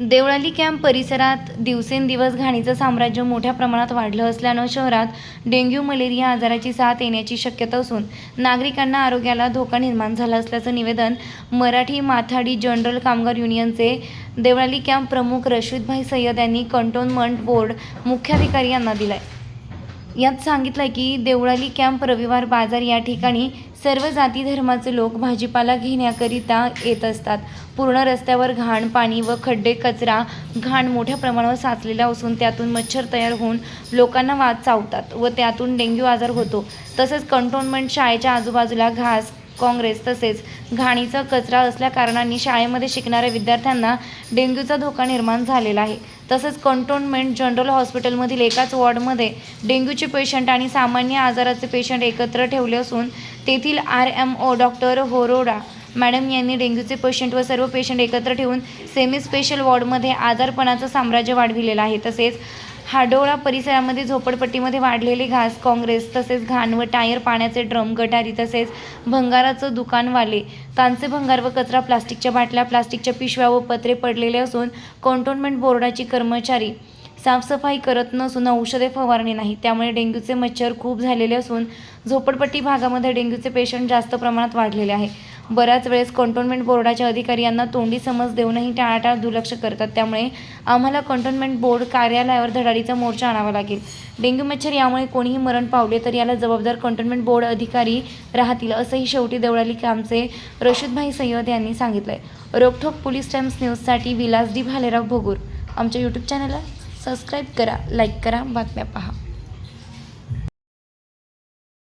Deolali camp परिसरात दिवसेंदिवस घाणीचं साम्राज्य मोठ्या प्रमाणात वाढलं असल्यानं शहरात डेंग्यू मलेरिया आजाराची साथ येण्याची शक्यता असून नागरिकांना आरोग्याला धोका निर्माण झाला असल्याचं निवेदन मराठी माथाडी जनरल कामगार युनियनचे देवळाली कॅम्प प्रमुख रशीदभाई सय्यद यांनी कंटोनमेंट बोर्ड मुख्याधिकारी यांना दिलं यात सांगितलं की देवळाली कॅम्प रविवार बाजार या ठिकाणी सर्व जाती धर्माचे लोक भाजीपाला घेण्याकरिता येत असतात. पूर्ण रस्त्यावर घाण पाणी व खड्डे कचरा घाण मोठ्या प्रमाणावर साचलेला असून त्यातून मच्छर तयार होऊन लोकांना वाद चावतात व त्यातून डेंग्यू आजार होतो. तसेच कंटोनमेंट शाळेच्या आजूबाजूला घास काँग्रेस तसेच घाणीचा कचरा असल्याकारणाने शाळेमध्ये शिकणाऱ्या विद्यार्थ्यांना डेंग्यूचा धोका निर्माण झालेला आहे. तसेच कंटोन्मेंट जनरल हॉस्पिटलमधील एकाच वॉर्डमध्ये डेंग्यूचे पेशंट आणि सामान्य आजाराचे पेशंट एकत्र ठेवले असून तेथील R M O doctor Horoda madam यांनी डेंग्यूचे पेशंट व सर्व पेशंट एकत्र ठेवून सेमी स्पेशल वॉर्डमध्ये आजारपणाचं साम्राज्य वाढविलेलं आहे. तसेच हाडोळा परिसरामध्ये झोपडपट्टीमध्ये वाढलेले घास काँग्रेस तसेच घाण व टायर पाण्याचे ड्रम गटारी तसेच भंगाराचं दुकानवाले. कांचे भंगार व कचरा प्लास्टिकच्या बाटल्या प्लास्टिकच्या पिशव्या व पत्रे पडलेले असून कॉन्टोनमेंट बोर्डाची कर्मचारी साफसफाई करत नसून औषधे फवारणी नाही. त्यामुळे डेंग्यूचे मच्छर खूप झालेले असून झोपडपट्टी भागामध्ये डेंग्यूचे पेशंट जास्त प्रमाणात वाढलेले आहे. बऱ्याच वेळेस कंटोन्मेंट बोर्डाच्या अधिकारी यांना तोंडी समज देऊनही टाळाटाळ दुर्लक्ष करतात. त्यामुळे आम्हाला कंटोन्मेंट बोर्ड कार्यालयावर धडाडीचा मोर्चा आणावा लागेल. डेंग्यू मच्छर यामुळे कोणीही मरण पावले तर याला जबाबदार कंटोन्मेंट बोर्ड अधिकारी राहतील असंही शेवटी देवळाली कामचे रशीदभाई सय्यद यांनी सांगितलंय. रोकठोक पोलीस टाइम्स न्यूजसाठी विलास डी भालेराव भोगूर. आमच्या यूट्यूब चॅनलला सबस्क्राईब करा लाईक करा बातम्या पहा.